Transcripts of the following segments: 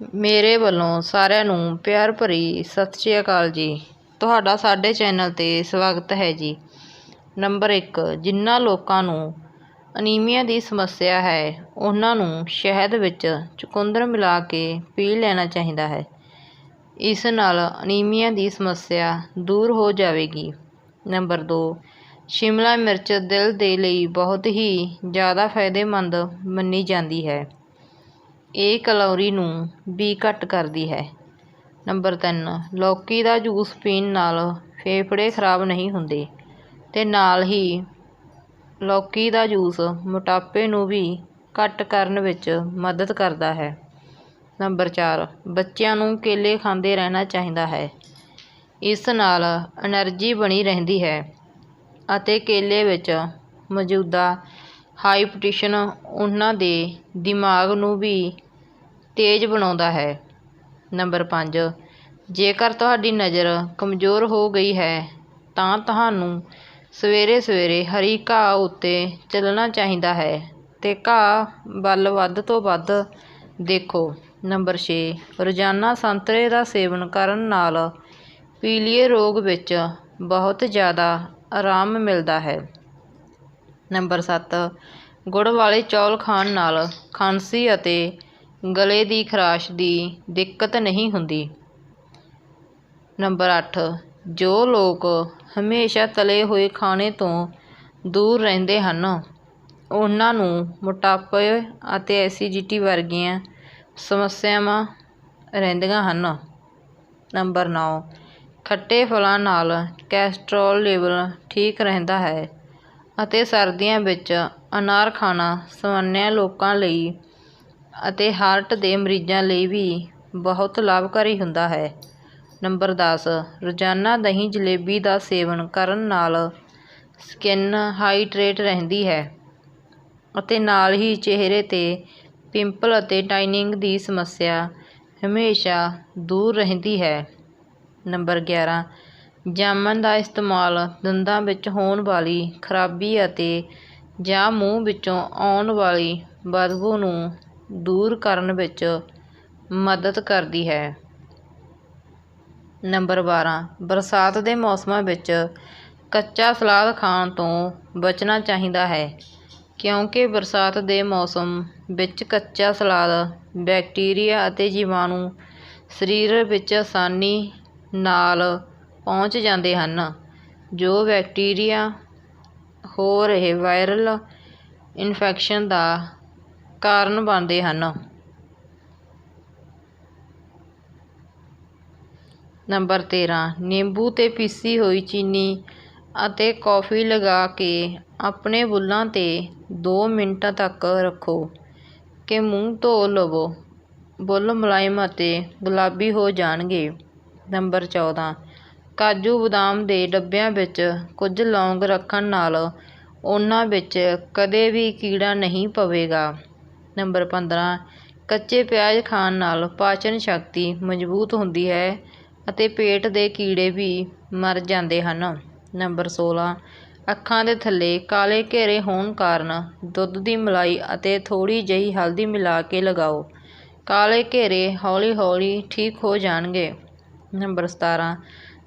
ਮੇਰੇ ਵੱਲੋਂ ਸਾਰਿਆਂ ਨੂੰ ਪਿਆਰ ਭਰੀ ਸਤਿ ਸ਼੍ਰੀ ਅਕਾਲ ਜੀ। ਤੁਹਾਡਾ ਸਾਡੇ ਚੈਨਲ 'ਤੇ ਸਵਾਗਤ ਹੈ ਜੀ। ਨੰਬਰ ਇੱਕ ਜਿਨ੍ਹਾਂ ਲੋਕਾਂ ਨੂੰ ਅਨੀਮੀਆ ਦੀ ਸਮੱਸਿਆ ਹੈ, ਉਹਨਾਂ ਨੂੰ ਸ਼ਹਿਦ ਵਿੱਚ ਚੁਕੰਦਰ ਮਿਲਾ ਕੇ ਪੀ ਲੈਣਾ ਚਾਹੀਦਾ ਹੈ। ਇਸ ਨਾਲ ਅਨੀਮੀਆ ਦੀ ਸਮੱਸਿਆ ਦੂਰ ਹੋ ਜਾਵੇਗੀ। ਨੰਬਰ ਦੋ, ਸ਼ਿਮਲਾ ਮਿਰਚ ਦਿਲ ਦੇ ਲਈ ਬਹੁਤ ਹੀ ਜ਼ਿਆਦਾ ਫਾਇਦੇਮੰਦ ਮੰਨੀ ਜਾਂਦੀ ਹੈ। ਇਹ ਕੈਲੋਰੀ ਨੂੰ ਵੀ ਘੱਟ ਕਰਦੀ ਹੈ। ਨੰਬਰ ਤਿੰਨ, ਲੌਕੀ ਦਾ ਜੂਸ ਪੀਣ ਨਾਲ ਫੇਫੜੇ ਖਰਾਬ ਨਹੀਂ ਹੁੰਦੇ ਅਤੇ ਨਾਲ ਹੀ ਲੌਕੀ ਦਾ ਜੂਸ ਮੋਟਾਪੇ ਨੂੰ ਵੀ ਘੱਟ ਕਰਨ ਵਿੱਚ ਮਦਦ ਕਰਦਾ ਹੈ। ਨੰਬਰ ਚਾਰ, ਬੱਚਿਆਂ ਨੂੰ ਕੇਲੇ ਖਾਂਦੇ ਰਹਿਣਾ ਚਾਹੀਦਾ ਹੈ। ਇਸ ਨਾਲ ਐਨਰਜੀ ਬਣੀ ਰਹਿੰਦੀ ਹੈ ਅਤੇ ਕੇਲੇ ਵਿੱਚ ਮੌਜੂਦਾ ਹਾਈਪਟੀਸ਼ਨ ਉਹਨਾਂ ਦੇ ਦਿਮਾਗ ਨੂੰ ਵੀ ਤੇਜ਼ ਬਣਾਉਂਦਾ ਹੈ। ਨੰਬਰ ਪੰਜ, ਜੇਕਰ ਤੁਹਾਡੀ ਨਜ਼ਰ ਕਮਜ਼ੋਰ ਹੋ ਗਈ ਹੈ, ਤਾਂ ਤੁਹਾਨੂੰ ਸਵੇਰੇ ਸਵੇਰੇ ਹਰੀ ਘਾਹ ਉੱਤੇ ਚੱਲਣਾ ਚਾਹੀਦਾ ਹੈ ਅਤੇ ਘਾਹ ਵੱਲ ਵੱਧ ਤੋਂ ਵੱਧ ਦੇਖੋ। ਨੰਬਰ ਛੇ, ਰੋਜ਼ਾਨਾ ਸੰਤਰੇ ਦਾ ਸੇਵਨ ਕਰਨ ਨਾਲ ਪੀਲੀਏ ਰੋਗ ਵਿੱਚ ਬਹੁਤ ਜ਼ਿਆਦਾ ਆਰਾਮ ਮਿਲਦਾ ਹੈ। ਨੰਬਰ ਸੱਤ, ਗੁੜ ਵਾਲੇ ਚੌਲ ਖਾਣ ਨਾਲ ਖਾਂਸੀ ਅਤੇ ਗਲੇ ਦੀ ਖਰਾਸ਼ ਦੀ ਦਿੱਕਤ ਨਹੀਂ ਹੁੰਦੀ। ਨੰਬਰ ਅੱਠ, ਜੋ ਲੋਕ ਹਮੇਸ਼ਾ ਤਲੇ ਹੋਏ ਖਾਣੇ ਤੋਂ ਦੂਰ ਰਹਿੰਦੇ ਹਨ, ਉਹਨਾਂ ਨੂੰ ਮੋਟਾਪੇ ਅਤੇ ਐਸਿਡਿਟੀ ਵਰਗੀਆਂ ਸਮੱਸਿਆਵਾਂ ਰਹਿੰਦੀਆਂ ਹਨ। ਨੰਬਰ ਨੌ, ਖੱਟੇ ਫਲਾਂ ਨਾਲ ਕੈਸਟਰੋਲ ਲੈਵਲ ਠੀਕ ਰਹਿੰਦਾ ਹੈ। ਅਤੇ ਸਰਦੀਆਂ ਵਿੱਚ ਅਨਾਰ ਖਾਣਾ ਸਾਮਾਨਿਆ ਲੋਕਾਂ ਲਈ ਅਤੇ ਹਾਰਟ ਦੇ ਮਰੀਜ਼ਾਂ ਲਈ ਵੀ ਬਹੁਤ ਲਾਭਕਾਰੀ ਹੁੰਦਾ ਹੈ। ਨੰਬਰ ਦਸ, ਰੋਜ਼ਾਨਾ ਦਹੀਂ ਜਲੇਬੀ ਦਾ ਸੇਵਨ ਕਰਨ ਨਾਲ ਸਕਿਨ ਹਾਈਡਰੇਟ ਰਹਿੰਦੀ ਹੈ ਅਤੇ ਨਾਲ ਹੀ ਚਿਹਰੇ 'ਤੇ ਪਿੰਪਲ ਅਤੇ ਟਾਈਨਿੰਗ ਦੀ ਸਮੱਸਿਆ ਹਮੇਸ਼ਾ ਦੂਰ ਰਹਿੰਦੀ ਹੈ। ਨੰਬਰ ਗਿਆਰਾਂ ਜਾਮਨ ਦਾ ਇਸਤੇਮਾਲ ਦੰਦਾਂ ਵਿੱਚ ਹੋਣ ਵਾਲੀ ਖਰਾਬੀ ਅਤੇ ਜਾਂ ਮੂੰਹ ਵਿੱਚੋਂ ਆਉਣ ਵਾਲੀ ਬਦਬੂ ਨੂੰ ਦੂਰ ਕਰਨ ਵਿੱਚ ਮਦਦ ਕਰਦੀ ਹੈ। ਨੰਬਰ ਬਾਰਾਂ, ਬਰਸਾਤ ਦੇ ਮੌਸਮਾਂ ਵਿੱਚ ਕੱਚਾ ਸਲਾਦ ਖਾਣ ਤੋਂ ਬਚਣਾ ਚਾਹੀਦਾ ਹੈ, ਕਿਉਂਕਿ ਬਰਸਾਤ ਦੇ ਮੌਸਮ ਵਿੱਚ ਕੱਚਾ ਸਲਾਦ ਬੈਕਟੀਰੀਆ ਅਤੇ ਜੀਵਾਣੂ ਸਰੀਰ ਵਿੱਚ ਆਸਾਨੀ ਨਾਲ ਪਹੁੰਚ ਜਾਂਦੇ ਹਨ। ਜੋ ਬੈਕਟੀਰੀਆ ਹੋ ਰਹੇ ਵਾਇਰਲ ਇਨਫੈਕਸ਼ਨ ਦਾ ਕਾਰਨ ਬਣਦੇ ਹਨ। ਨੰਬਰ ਤੇਰਾਂ, ਨਿੰਬੂ 'ਤੇ ਪੀਸੀ ਹੋਈ ਚੀਨੀ ਅਤੇ ਕੌਫੀ ਲਗਾ ਕੇ ਆਪਣੇ ਬੁੱਲ੍ਹਾਂ 'ਤੇ ਦੋ ਮਿੰਟਾਂ ਤੱਕ ਰੱਖੋ ਕਿ ਮੂੰਹ ਧੋ ਲਵੋ। ਬੁੱਲ੍ਹ ਮੁਲਾਇਮ ਅਤੇ ਗੁਲਾਬੀ ਹੋ ਜਾਣਗੇ। ਨੰਬਰ ਚੌਦਾਂ ਕਾਜੂ ਬਦਾਮ ਦੇ ਡੱਬਿਆਂ ਵਿੱਚ ਕੁਝ ਲੌਂਗ ਰੱਖਣ ਨਾਲ ਉਹਨਾਂ ਵਿੱਚ ਕਦੇ ਵੀ ਕੀੜਾ ਨਹੀਂ ਪਵੇਗਾ। ਨੰਬਰ ਪੰਦਰਾਂ, ਕੱਚੇ ਪਿਆਜ਼ ਖਾਣ ਨਾਲ ਪਾਚਨ ਸ਼ਕਤੀ ਮਜ਼ਬੂਤ ਹੁੰਦੀ ਹੈ ਅਤੇ ਪੇਟ ਦੇ ਕੀੜੇ ਵੀ ਮਰ ਜਾਂਦੇ ਹਨ। ਨੰਬਰ ਸੋਲ੍ਹਾਂ ਅੱਖਾਂ ਦੇ ਥੱਲੇ ਕਾਲੇ ਘੇਰੇ ਹੋਣ ਕਾਰਨ ਦੁੱਧ ਦੀ ਮਲਾਈ ਅਤੇ ਥੋੜ੍ਹੀ ਜਿਹੀ ਹਲਦੀ ਮਿਲਾ ਕੇ ਲਗਾਓ। ਕਾਲੇ ਘੇਰੇ ਹੌਲੀ ਹੌਲੀ ਠੀਕ ਹੋ ਜਾਣਗੇ। ਨੰਬਰ ਸਤਾਰ੍ਹਾਂ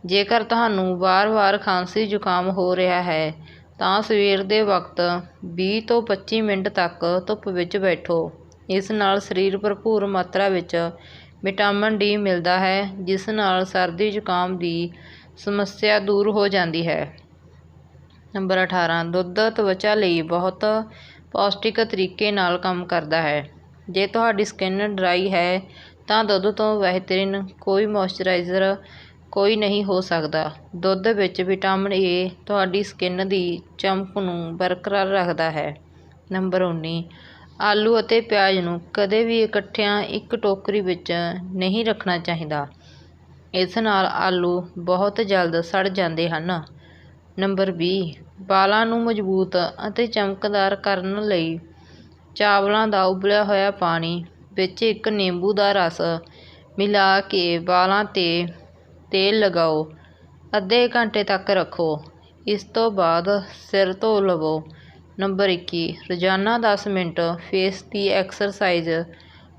ਜੇਕਰ ਤੁਹਾਨੂੰ ਵਾਰ-ਵਾਰ ਖਾਂਸੀ ਜ਼ੁਕਾਮ ਹੋ ਰਿਹਾ ਹੈ, ਤਾਂ ਸਵੇਰ ਦੇ ਵਕਤ ਵੀਹ ਤੋਂ ਪੱਚੀ ਮਿੰਟ ਤੱਕ ਧੁੱਪ ਵਿੱਚ ਬੈਠੋ। ਇਸ ਨਾਲ ਸਰੀਰ ਭਰਪੂਰ ਮਾਤਰਾ ਵਿੱਚ ਵਿਟਾਮਿਨ ਡੀ ਮਿਲਦਾ ਹੈ, ਜਿਸ ਨਾਲ ਸਰਦੀ ਜ਼ੁਕਾਮ ਦੀ ਸਮੱਸਿਆ ਦੂਰ ਹੋ ਜਾਂਦੀ ਹੈ। ਨੰਬਰ ਅਠਾਰਾਂ, ਦੁੱਧ ਤਵਚਾ ਲਈ ਬਹੁਤ ਪੌਸ਼ਟਿਕ ਤਰੀਕੇ ਨਾਲ ਕੰਮ ਕਰਦਾ ਹੈ। ਜੇ ਤੁਹਾਡੀ ਸਕਿਨ ਡਰਾਈ ਹੈ, ਤਾਂ ਦੁੱਧ ਤੋਂ ਬਿਹਤਰੀਨ ਕੋਈ ਮੋਇਸਚਰਾਈਜ਼ਰ ਕੋਈ ਨਹੀਂ ਹੋ ਸਕਦਾ। ਦੁੱਧ ਵਿੱਚ ਵਿਟਾਮਿਨ ਏ ਤੁਹਾਡੀ ਸਕਿਨ ਦੀ ਚਮਕ ਨੂੰ ਬਰਕਰਾਰ ਰੱਖਦਾ ਹੈ। ਨੰਬਰ ਉੱਨੀ, ਆਲੂ ਅਤੇ ਪਿਆਜ਼ ਨੂੰ ਕਦੇ ਵੀ ਇਕੱਠਿਆਂ ਇੱਕ ਟੋਕਰੀ ਵਿੱਚ ਨਹੀਂ ਰੱਖਣਾ ਚਾਹੀਦਾ। ਇਸ ਨਾਲ ਆਲੂ ਬਹੁਤ ਜਲਦ ਸੜ ਜਾਂਦੇ ਹਨ। ਨੰਬਰ ਵੀਹ ਵਾਲਾਂ ਨੂੰ ਮਜ਼ਬੂਤ ਅਤੇ ਚਮਕਦਾਰ ਕਰਨ ਲਈ ਚਾਵਲਾਂ ਦਾ ਉਬਲਿਆ ਹੋਇਆ ਪਾਣੀ ਵਿੱਚ ਇੱਕ ਨਿੰਬੂ ਦਾ ਰਸ ਮਿਲਾ ਕੇ ਵਾਲਾਂ 'ਤੇ ਤੇਲ ਲਗਾਓ, ਅੱਧੇ ਘੰਟੇ ਤੱਕ ਰੱਖੋ। ਇਸ ਤੋਂ ਬਾਅਦ ਸਿਰ ਧੋ ਲਵੋ। ਨੰਬਰ ਇੱਕੀ, ਰੋਜ਼ਾਨਾ ਦਸ ਮਿੰਟ ਫੇਸ ਦੀ ਐਕਸਰਸਾਈਜ਼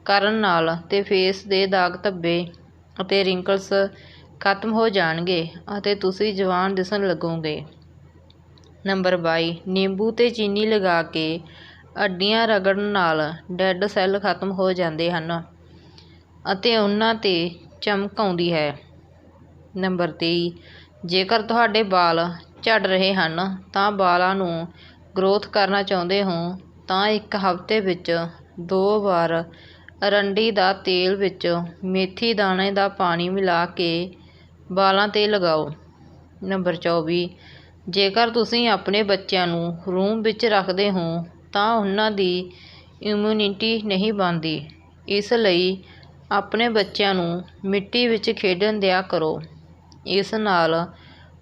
ਕਰਨ ਨਾਲ ਤੇ ਫੇਸ ਦੇ ਦਾਗ ਧੱਬੇ ਅਤੇ ਰਿੰਕਲਸ ਖਤਮ ਹੋ ਜਾਣਗੇ ਅਤੇ ਤੁਸੀਂ ਜਵਾਨ ਦਿਸਣ ਲੱਗੋਗੇ। ਨੰਬਰ 22 ਨਿੰਬੂ ਤੇ ਚੀਨੀ ਲਗਾ ਕੇ ਅੱਡੀਆਂ ਰਗੜਨ ਨਾਲ ਡੈੱਡ ਸੈੱਲ ਖਤਮ ਹੋ ਜਾਂਦੇ ਹਨ ਅਤੇ ਉਹਨਾਂ 'ਤੇ ਚਮਕ ਆਉਂਦੀ ਹੈ। ਨੰਬਰ 23 ਜੇਕਰ ਤੁਹਾਡੇ ਵਾਲ ਝੜ ਰਹੇ ਹਨ ਤਾਂ ਵਾਲਾਂ ਨੂੰ ਗਰੋਥ ਕਰਨਾ ਚਾਹੁੰਦੇ ਹੋ ਤਾਂ ਇੱਕ ਹਫ਼ਤੇ ਵਿੱਚ ਦੋ ਵਾਰ ਅਰੰਡੀ ਦਾ ਤੇਲ ਵਿੱਚ ਮੇਥੀ ਦਾਣੇ ਦਾ ਪਾਣੀ ਮਿਲਾ ਕੇ ਵਾਲਾਂ 'ਤੇ ਲਗਾਓ। ਨੰਬਰ 24 ਜੇਕਰ ਤੁਸੀਂ ਆਪਣੇ ਬੱਚਿਆਂ ਨੂੰ ਰੂਮ ਵਿੱਚ ਰੱਖਦੇ ਹੋ ਤਾਂ ਉਹਨਾਂ ਦੀ ਇਮਿਊਨਿਟੀ ਨਹੀਂ ਬਣਦੀ। ਇਸ ਲਈ ਆਪਣੇ ਬੱਚਿਆਂ ਨੂੰ ਮਿੱਟੀ ਵਿੱਚ ਖੇਡਣ ਦਿਆ ਕਰੋ। ਇਸ ਨਾਲ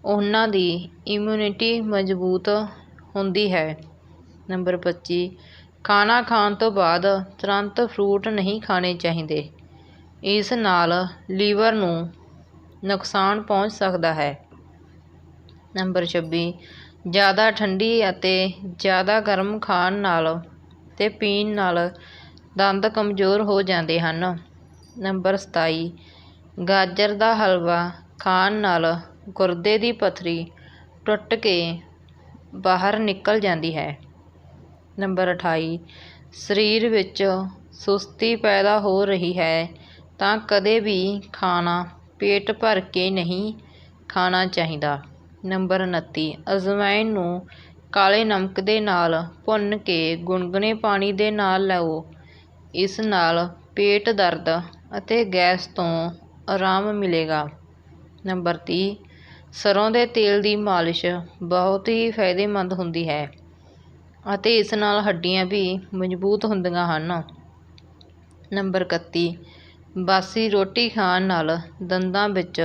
ਉਹਨਾਂ ਦੀ ਇਮਿਊਨਿਟੀ ਮਜ਼ਬੂਤ ਹੁੰਦੀ ਹੈ। ਨੰਬਰ 25 ਖਾਣਾ ਖਾਣ ਤੋਂ ਬਾਅਦ ਤੁਰੰਤ ਫਰੂਟ ਨਹੀਂ ਖਾਣੇ ਚਾਹੀਦੇ। ਇਸ ਨਾਲ ਲੀਵਰ ਨੂੰ ਨੁਕਸਾਨ ਪਹੁੰਚ ਸਕਦਾ ਹੈ। ਨੰਬਰ 26 ਜ਼ਿਆਦਾ ਠੰਡੀ ਅਤੇ ਜ਼ਿਆਦਾ ਗਰਮ ਖਾਣ ਨਾਲ ਤੇ ਪੀਣ ਨਾਲ ਦੰਦ ਕਮਜ਼ੋਰ ਹੋ ਜਾਂਦੇ ਹਨ। ਨੰਬਰ 27 ਗਾਜਰ ਦਾ ਹਲਵਾ ਖਾਣ ਨਾਲ ਗੁਰਦੇ ਦੀ ਪੱਥਰੀ ਟੁੱਟ ਕੇ ਬਾਹਰ ਨਿਕਲ ਜਾਂਦੀ ਹੈ। ਨੰਬਰ 28 ਸਰੀਰ ਵਿੱਚ ਸੁਸਤੀ ਪੈਦਾ ਹੋ ਰਹੀ ਹੈ ਤਾਂ ਕਦੇ ਵੀ ਖਾਣਾ ਪੇਟ ਭਰ ਕੇ ਨਹੀਂ ਖਾਣਾ ਚਾਹੀਦਾ। ਨੰਬਰ 29 ਅਜਵਾਇਨ ਨੂੰ ਕਾਲੇ ਨਮਕ ਦੇ ਨਾਲ ਭੁੰਨ ਕੇ ਗੁਨਗੁਨੇ ਪਾਣੀ ਦੇ ਨਾਲ ਲਓ। ਇਸ ਨਾਲ ਪੇਟ ਦਰਦ ਅਤੇ ਗੈਸ ਤੋਂ ਆਰਾਮ ਮਿਲੇਗਾ। ਨੰਬਰ ਤੀਹ, ਸਰ੍ਹੋਂ ਦੇ ਤੇਲ ਦੀ ਮਾਲਿਸ਼ ਬਹੁਤ ਹੀ ਫਾਇਦੇਮੰਦ ਹੁੰਦੀ ਹੈ ਅਤੇ ਇਸ ਨਾਲ ਹੱਡੀਆਂ ਵੀ ਮਜ਼ਬੂਤ ਹੁੰਦੀਆਂ ਹਨ। ਨੰਬਰ 31 ਬਾਸੀ ਰੋਟੀ ਖਾਣ ਨਾਲ ਦੰਦਾਂ ਵਿੱਚ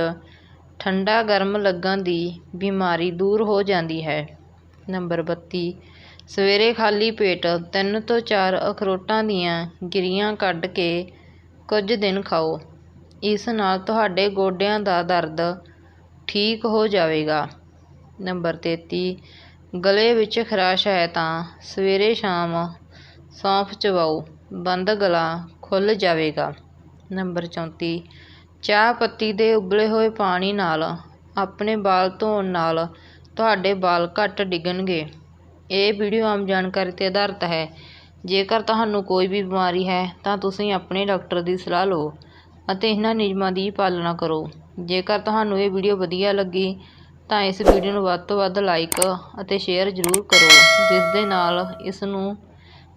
ਠੰਡਾ ਗਰਮ ਲੱਗਣ ਦੀ ਬਿਮਾਰੀ ਦੂਰ ਹੋ ਜਾਂਦੀ ਹੈ। ਨੰਬਰ 32 ਸਵੇਰੇ ਖਾਲੀ ਪੇਟ ਤਿੰਨ ਤੋਂ ਚਾਰ ਅਖਰੋਟਾਂ ਦੀਆਂ ਗਿਰੀਆਂ ਕੱਢ ਕੇ ਕੁਝ ਦਿਨ ਖਾਓ। ਇਸ ਨਾਲ ਤੁਹਾਡੇ ਗੋਡਿਆਂ ਦਾ ਦਰਦ ਠੀਕ ਹੋ ਜਾਵੇਗਾ। ਨੰਬਰ 33 ਗਲੇ ਵਿੱਚ ਖਰਾਸ਼ ਹੈ ਤਾਂ ਸਵੇਰੇ ਸ਼ਾਮ ਸੌਂਫ ਚਬਾਓ, ਬੰਦ ਗਲਾ ਖੁੱਲ੍ਹ ਜਾਵੇਗਾ। ਨੰਬਰ 34 ਚਾਹ ਪੱਤੀ ਦੇ ਉਬਲੇ ਹੋਏ ਪਾਣੀ ਨਾਲ ਆਪਣੇ ਵਾਲ ਧੋਣ ਨਾਲ ਤੁਹਾਡੇ ਵਾਲ ਘੱਟ ਡਿੱਗਣਗੇ। ਇਹ ਵੀਡੀਓ ਆਮ ਜਾਣਕਾਰੀ 'ਤੇ ਆਧਾਰਿਤ ਹੈ। ਜੇਕਰ ਤੁਹਾਨੂੰ ਕੋਈ ਵੀ ਬਿਮਾਰੀ ਹੈ ਤਾਂ ਤੁਸੀਂ ਆਪਣੇ ਡਾਕਟਰ ਦੀ ਸਲਾਹ ਲਓ। ਅਤੇ ਇਹਨਾਂ ਨਿਯਮਾਂ ਦੀ ਪਾਲਣਾ ਕਰੋ। ਜੇਕਰ ਤੁਹਾਨੂੰ ਇਹ ਵੀਡੀਓ ਵਧੀਆ ਲੱਗੀ, ਤਾਂ ਇਸ ਵੀਡੀਓ ਨੂੰ ਵੱਧ ਤੋਂ ਵੱਧ ਲਾਈਕ ਅਤੇ ਸ਼ੇਅਰ ਜ਼ਰੂਰ ਕਰੋ, ਜਿਸ ਦੇ ਨਾਲ ਇਸ ਨੂੰ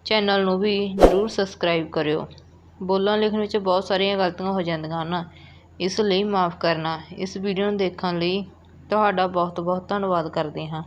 ਚੈਨਲ ਨੂੰ ਵੀ ਜ਼ਰੂਰ ਸਬਸਕ੍ਰਾਈਬ ਕਰਿਓ। ਬੋਲਣ ਲਿਖਣ ਵਿੱਚ ਬਹੁਤ ਸਾਰੀਆਂ ਗਲਤੀਆਂ ਹੋ ਜਾਂਦੀਆਂ ਹਨ। ਇਸ ਲਈ ਮਾਫ਼ ਕਰਨਾ। ਇਸ ਵੀਡੀਓ ਨੂੰ ਦੇਖਣ ਲਈ ਤੁਹਾਡਾ ਬਹੁਤ ਬਹੁਤ ਧੰਨਵਾਦ ਕਰਦੇ ਹਾਂ।